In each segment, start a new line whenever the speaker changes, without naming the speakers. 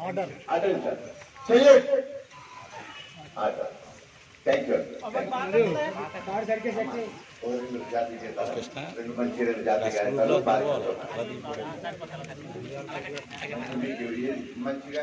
Order order thank you రెండు మంచి రెండు జాతీయ మంచిగా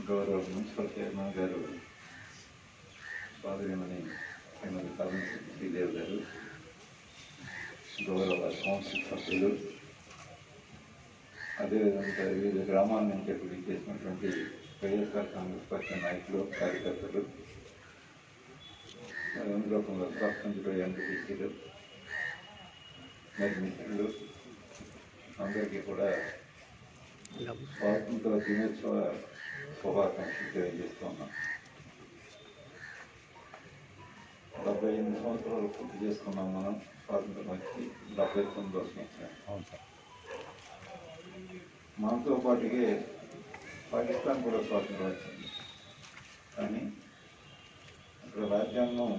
గౌరవ మున్సిపల్ చైర్మన్ గారు స్వాధీనమని శ్రీమతి కరణ్ శ్రీదేవ్ గారు గౌరవ కౌన్సిల్ సభ్యులు అదేవిధంగా వివిధ గ్రామాల నుంచి అభివృద్ధి చేసినటువంటి వైఎస్ఆర్ కాంగ్రెస్ పార్టీ నాయకులు కార్యకర్తలు అందులోకంగా సర్పంచులు ఎంపీటీసీలు మరి మిత్రులు అందరికీ కూడా స్వాతంత్ర దినోత్సవ శుభాకాంక్షలు తెలియజేస్తున్నాం డెబ్బై ఎనిమిది సంవత్సరాలు పూర్తి చేసుకున్నాం మనం స్వాతంత్రం వచ్చి డెబ్బై తొమ్మిదో సంవత్సరం మనతో పాటుగా పాకిస్తాన్ కూడా స్వాతంత్రం వచ్చింది కానీ అక్కడ రాజ్యాంగం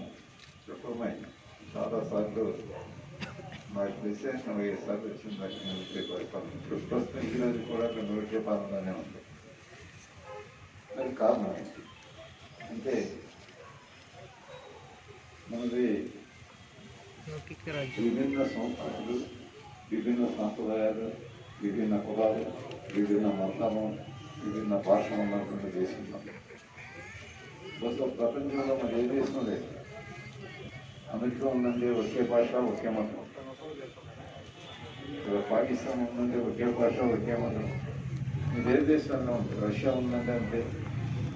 విఫలమైంది చాలాసార్లు మాకు విశేషం అయ్యేసార్లు వచ్చింది దానికి మిలిటరీ పరిపాలన ఇప్పుడు ప్రస్తుతం ఈరోజు కూడా అక్కడ మిలిటరీ పాలనలోనే ఉంది అది కారణం అంటే మనది విభిన్న సంస్థలు విభిన్న సంప్రదాయాలు విభిన్న కులాలు
విభిన్న మతము విభిన్న భాష ఉన్నటువంటి దేశంలో. బస్సు ప్రపంచంలో మన ఏ దేశం లేదు. అమెరికా ఉందంటే ఒకే భాష ఒకే మతం. పాకిస్తాన్ ఉందంటే ఒకే భాష ఒకే మతం. ఇదే దేశంలో ఉంది రష్యా ఉందంటే అంటే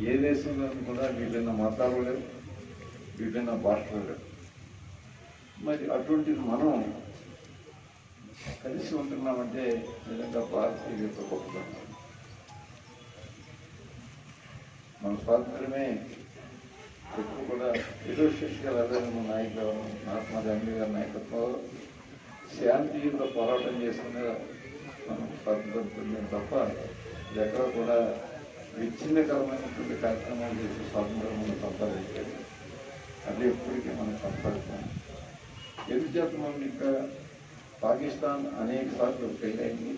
ఏ దేశంలో కూడా విభిన్న మతాలు లేవు విభిన్న భాషలు లేవు మరి అటువంటిది మనం కలిసి ఉంటున్నామంటే నిజంగా భారతీయ యొక్క గొప్పతనం. మన స్వాతంత్రమే ఎక్కువ కూడా ఏదో శిష్యులు అదేమో నాయకులు మహాత్మా గాంధీ గారి నాయకత్వంలో శాంతియుత పోరాటం చేసుకునే మనం స్వాతంత్రం పొందిన తప్ప ఎక్కడ కూడా విచ్ఛిన్నకరమైనటువంటి కార్యక్రమాలు చేసి స్వాతంత్రం మనం సంపాదించాలి. అది ఎప్పటికీ మనం సంపాదిస్తాం ఎందుచేత మనం ఇంకా పాకిస్తాన్ అనేక సార్లు ఫెయిల్ అయింది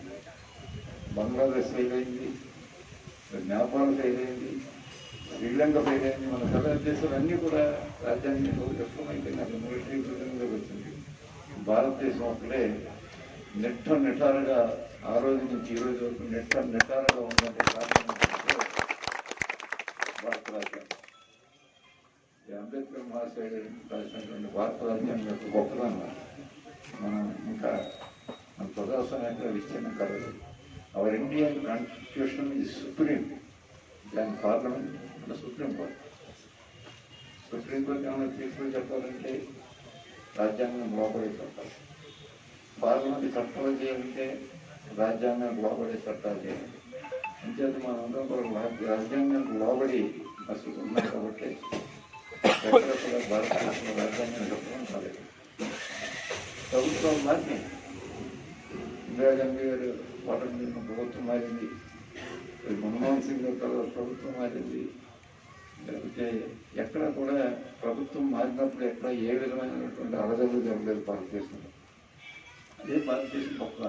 బంగ్లాదేశ్ ఫెయిల్ అయింది నేపాల్ ఫెయిల్ అయింది శ్రీలంక ఫెయిల్ అయింది మన సదర దేశాలు అన్నీ కూడా రాజ్యాంగంలో ఎక్కువైతే నాకు మిలిటరీ ప్రజలకు వచ్చింది. భారతదేశం ఒకటే నెట్ట నిటారుగా ఆ రోజు నుంచి ఈ రోజు వరకు నెట్ట నిటారుగా ఉందంటే కారణం భారత రాజ్యాంగం ఈ అంబేద్కర్ మహాశయుడు రాసినటువంటి భారత రాజ్యాంగం యొక్క గొప్పదనం. మనం ఇంకా మన ప్రజాస్వామ్యంగా విచ్ఛిన్నం కలదు. అవర్ ఇండియన్ కాన్స్టిట్యూషన్ ఇది సుప్రీం దాని parliament supreme court supreme court ఏమైనా తీర్పులు చెప్పాలంటే రాజ్యాంగం లోపడే చెప్పాలి పార్లమెంట్ చట్టాలు చేయాలంటే రాజ్యాంగం లోబడే చట్టాలు చేయాలి. అంచేది మనందరం కూడా రా- రాజ్యాంగానికి లోబడి అసలు ఉన్నాం కాబట్టి ఎక్కడ కూడా భారతదేశంలో రాజ్యాంగం చెప్పడం కాలేదు ప్రభుత్వం మారి ఇందిరాగాంధీ గారు పట్టణ ప్రభుత్వం మారింది. మన్మోహన్ సింగ్ గారు ప్రభుత్వం మారింది. లేకపోతే ఎక్కడ కూడా ప్రభుత్వం మారినప్పుడు ఎక్కడ ఏ విధమైనటువంటి అలజలు జరగలేదు భారతదేశంలో. అదే భారతదేశం గొప్ప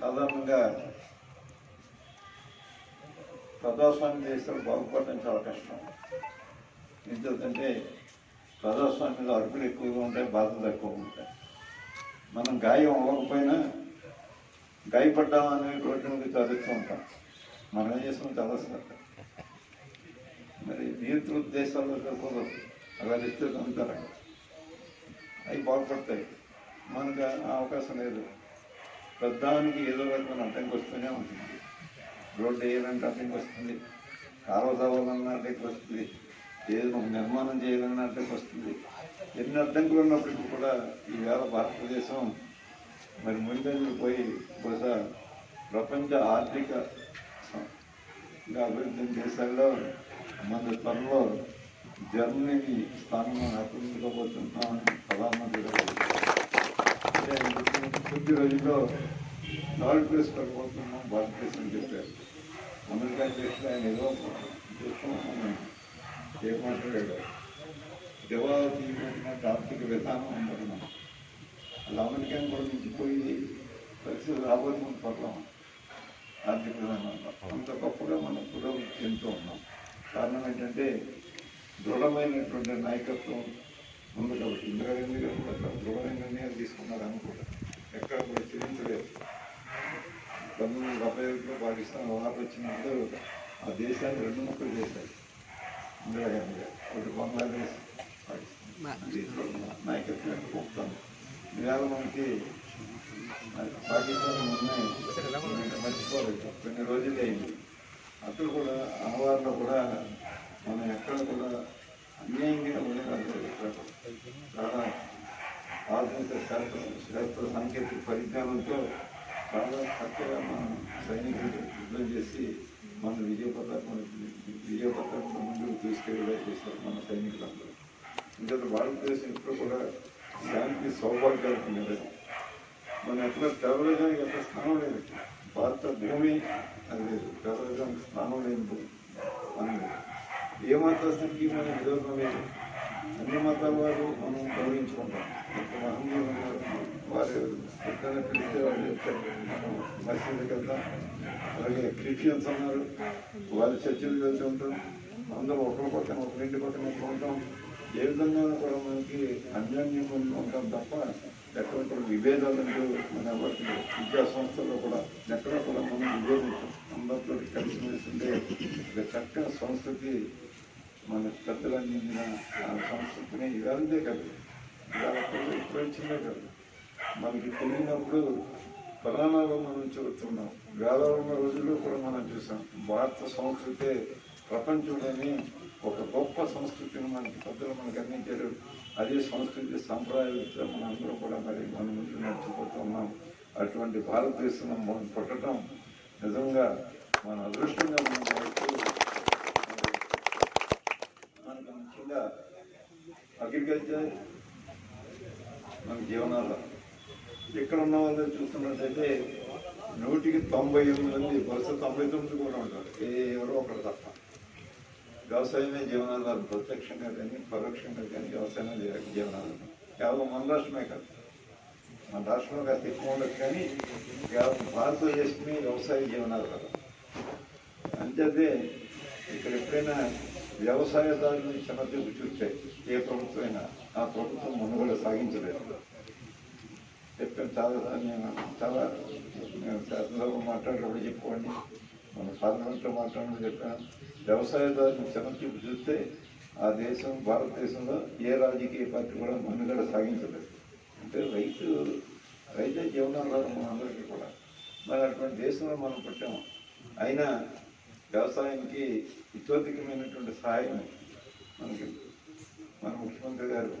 సాధారణంగా ప్రజాస్వామ్య దేశాలు బాగుపడడం చాలా కష్టం. ఎందుకంటే ప్రజాస్వామ్యంలో అరుపులు ఎక్కువగా ఉంటాయి బాధలు ఎక్కువగా ఉంటాయి. మనం గాయం అవ్వకపోయినా గాయపడ్డాం అనేటువంటి చదువుతూ ఉంటాం. మనం ఏం చేస్తాం చదవసారి మరి నియంత్రణ దేశాల్లో కుదరదు అలా ఇస్తే అంటారు అవి బాగుపడతాయి. మనకు ఆ అవకాశం లేదు. పెద్దానికి ఏదో రకమైన అడ్డంకి వస్తూనే ఉంటుంది. రోడ్డు వేయాలంటే అడ్డంకి వస్తుంది? కాలువ తవ్వాలన్నా అడ్డంకి వస్తుంది. ఏదో ఒక నిర్మాణం చేయాలన్నా అడ్డంకి వస్తుంది. ఎన్ని అడ్డంకులు ఉన్నప్పటికీ కూడా ఈవేళ భారతదేశం మరి ముందంజలు పోయి బహుశా ప్రపంచ ఆర్థిక అభివృద్ధి దేశాల్లో మన త్వరలో జర్మనీ స్థానంలో ఆక్రమించుకోబోతున్నామని ప్రధానమంత్రి గారు. కొద్ది రోజుల్లో థర్డ్ ప్లేస్ పడిపోతున్నాం భారతదేశం అని చెప్పారు అమెరికా చేస్తే ఆయన ఏదో చూస్తున్నాం ఏమంటాడు మాట్లాడాడు దేవాతీయమైనటువంటి ఆర్థిక విధానం ఉంటున్నాం అలా అమెరికాని కూడా మించిపోయి పరిస్థితులు రాబోతున్న పడతాం ఆర్థిక విధానం అంత గొప్పగా మనం పురోగతి చెందుతూ ఉన్నాం కారణం ఏంటంటే దృఢమైనటువంటి నాయకత్వం ఉంది కాబట్టి ఇందిరాగాంధీ గారు కూడా దృఢమైన నిర్ణయాలు తీసుకున్నారు అనుకుంటారు ఎక్కడ కూడా చెల్లించలేదు పంతొమ్మిది వందల డెబ్బై ఒకటిలో పాకిస్తాన్ వారు వచ్చినప్పుడు ఆ దేశాన్ని రెండు ముక్కలు చేశారు ఇందిరాగాంధీ గారు ఒకటి బంగ్లాదేశ్ పాకిస్తాన్ నాయకత్వం గొప్పతనం ఇవాళ మనకి పాకిస్తాన్ ఉన్నాయి మర్చిపోలేదు కొన్ని రోజులు అయింది అక్కడ కూడా అమ్మవారిలో కూడా మనం ఎక్కడ కూడా అన్యాయంగా ఉండేది చాలా ఆధునిక శాస్త్ర శాస్త్ర సాంకేతిక పరిజ్ఞానంతో చాలా చక్కగా మనం సైనికులు యుద్ధం చేసి మన విజయ పతాకం విజయ పతాకం ముందుకు తీసుకెళ్ళే చేశారు మన సైనికులందరూ. ఇంకా భారతదేశం ఇప్పుడు కూడా శాంతి సౌభాగ్యాలకు నిలదు మన ఎక్కడ టెర్రరిజానికి ఎక్కడ స్థానం లేదు. భారత భూమి అది లేదు. టెర్రరిజానికి స్థానం లేదు భూమి. మనం ఏ మతస్థుడికి మన లేదు అన్ని మతాల వారు మనం గౌరవించుకుంటాం. మహనీయులు ఉన్నారు వారు ఎక్కడైనా పిలిస్తే వాళ్ళు చెప్తారు. మసీదుకి వెళ్తాం. అలాగే క్రిస్టియన్స్ ఉన్నారు వాళ్ళు చర్చిలకు వెళ్తూ ఉంటాం. అందరూ ఒకరి పక్కన ఒకరింటి పక్కన ఎక్కడ ఉంటాం. ఏ విధంగా కూడా మనకి అన్యోన్యం ఉంటాం తప్ప ఎక్కడ కూడా విభేదాలు అంటూ మన ఎవరికి విద్యా సంస్థల్లో కూడా ఎక్కడ కూడా మనం విభేదించాం. అందరితో కలిసిమెలిసి ఉండే ఒక చక్కని సంస్కృతి మన పెద్దలు అందించిన సంస్కృతిని ఇదంతే కాదు. ఇవాళ పిల్లలు ఇప్పుడు వచ్చిందే కాదు. మనకి తెలియనప్పుడు పురాణాలు నుంచి చూస్తున్నాం. వేదాలు ఉన్న రోజుల్లో కూడా మనం చూసాం. భారత సంస్కృతి ప్రపంచంలోని ఒక గొప్ప సంస్కృతిని మనకి పెద్దలు మనకు అందించారు. అదే సంస్కృతి సంప్రదాయాలతో మన అందరూ కూడా మరి మన ముందు నడిచిపోతున్నాం అటువంటి భారతదేశం మనం పుట్టడం నిజంగా మన అదృష్టంగా మనం భావిస్తూ, మరి మనకు ముఖ్యంగా అగ్రికల్చర్ మన జీవనాలు ఇక్కడ ఉన్న వాళ్ళు చూస్తున్నట్టయితే నూటికి తొంభై ఎనిమిది మంది వరుస తొంభై తొమ్మిది కూడా ఉంటారు. ఏ ఎవరో ఒకరు తప్ప. వ్యవసాయమే జీవనాధారం. ప్రత్యక్షంగా కానీ పరోక్షంగా కానీ వ్యవసాయమే జీవనాధారం. కేవలం మన రాష్ట్రమే కాదు. మన రాష్ట్రంలో కాస్త ఎక్కువ ఉండదు కానీ కేవలం భారతదేశమే వ్యవసాయ జీవనాధారం. అంతే ఇక్కడ ఎప్పుడైనా వ్యవసాయదారుని చిన్నతూపు చూస్తే ఏ ప్రభుత్వమైనా ఆ ప్రభుత్వం మనుగడ సాగించలేదు. చెప్పాను చాలా నేను చాలా నేను శాసనసభ చెప్పుకోండి. మన పార్లమెంట్లో మాట్లాడడం చెప్పాను. వ్యవసాయదారుని చిన్నతూపు చూస్తే ఆ దేశం భారతదేశంలో ఏ రాజకీయ పార్టీ కూడా మనుగడ సాగించలేదు. అంటే రైతు రైతే జీవనాధారం మనందరికీ కూడా. మరి అటువంటి దేశంలో మనం పుట్టాము. అయినా వ్యవసాయానికి ఇతోధికమైనటువంటి సహాయం మనకి మన ముఖ్యమంత్రి గారు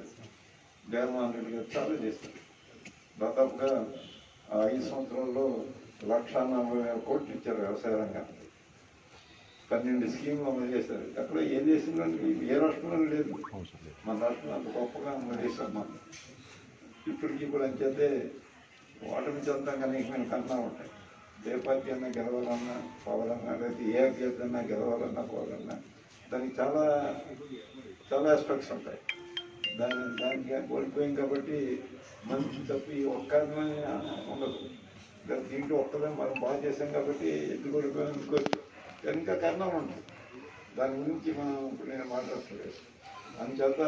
జగన్మోహన్ రెడ్డి గారు చాలా చేస్తారు దాదాపుగా ఆ ఐదు సంవత్సరాల్లో లక్ష నలభై వేల కోట్లు ఇచ్చారు వ్యవసాయ రంగానికి. పన్నెండు స్కీములు అమలు చేశారు. అక్కడ ఏ దేశంలో ఏ రాష్ట్రంలో లేదు. మన రాష్ట్రంలో అంత గొప్పగా అమలు చేశాం మనం ఇప్పటికీ కూడా అంచేతే ఓటమి చెందాం అనేకమైన కన్నా ఉంటాయి. ఏ పార్టీ అన్నా గెలవాలన్నా పోవాలన్నా లేకపోతే ఏ అభ్యర్థి అన్నా గెలవాలన్నా పోవాలన్నా దానికి చాలా చాలా ఆస్పెక్ట్స్ ఉంటాయి. దాని దానికి కోల్పోయాం కాబట్టి మంచి తప్పి ఒక్క కారణమే ఉండదు దీంట్లో ఒక్కదే మనం బాగా చేసాం కాబట్టి ఎందుకు కోల్పోయాం అనుకోవచ్చు ఇంకా కారణాలు ఉంటుంది దాని గురించి మనం ఇప్పుడు నేను మాట్లాడట్లేదు అందుచేత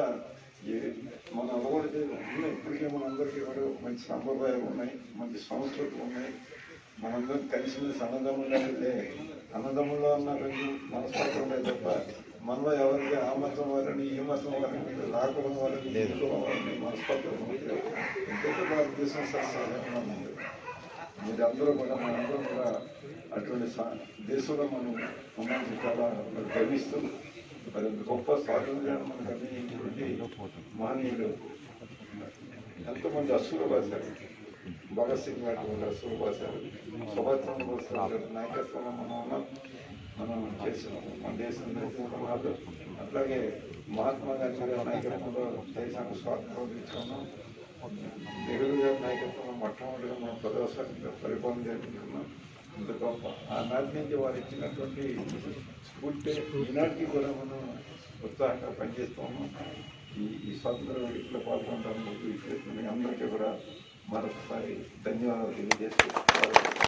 మన అలవాటు ఉన్నాయి. ఇప్పటికే మనందరికీ కూడా మంచి సంప్రదాయాలు ఉన్నాయి మంచి సంస్కృతులు ఉన్నాయి. మనందరం కలిసిమెలిసి అన్నదమ్ములుగా వెళ్తే అన్నదమ్ముల్లో ఉన్న రెండు మనస్పాతం ఉన్నాయి తప్ప మనలో ఎవరికి ఆ మతం వారని ఈ మతం వారని రాకులం వారని కులం వారని మనస్పాతం ఇంకైతే భారతదేశం సస్యంగా ఉంది మీరు అందరూ కూడా మనందరం కూడా అటువంటి దేశంలో మనం ఉన్నామని చాలా గర్విస్తూ మరి గొప్ప స్వాతంత్ర్యాన్ని మనకు అందించినటువంటి మహనీయులు ఎంతోమంది అసులు రాశారు. భగత్ సింగ్ లాంటి వాళ్ళు అసులు సుభాష్ చంద్రబోస్ గారి నాయకత్వంలో మనం మనం చేసినాం మన దేశం నాయకత్వంలో అట్లాగే మహాత్మా గాంధీ గారి నాయకత్వంలో దేశానికి స్వాతంత్రం తీసుకున్నాం నెహ్రూ గారి నాయకత్వంలో మొట్టమొదటిగా మనం పదవసారిగా పరిపాలన జరుపుకుంటున్నాం ఇంత గొప్ప ఆనాటి నుంచి వారు ఇచ్చినటువంటి స్ఫూర్తి ఈనాటికి కూడా మనం ఉత్సాహంగా పనిచేస్తాము ఈ ఈ స్వాతంత్ర వేడుకలో పాల్గొనడానికి అందరికీ కూడా మరొకసారి ధన్యవాదాలు తెలియజేస్తూ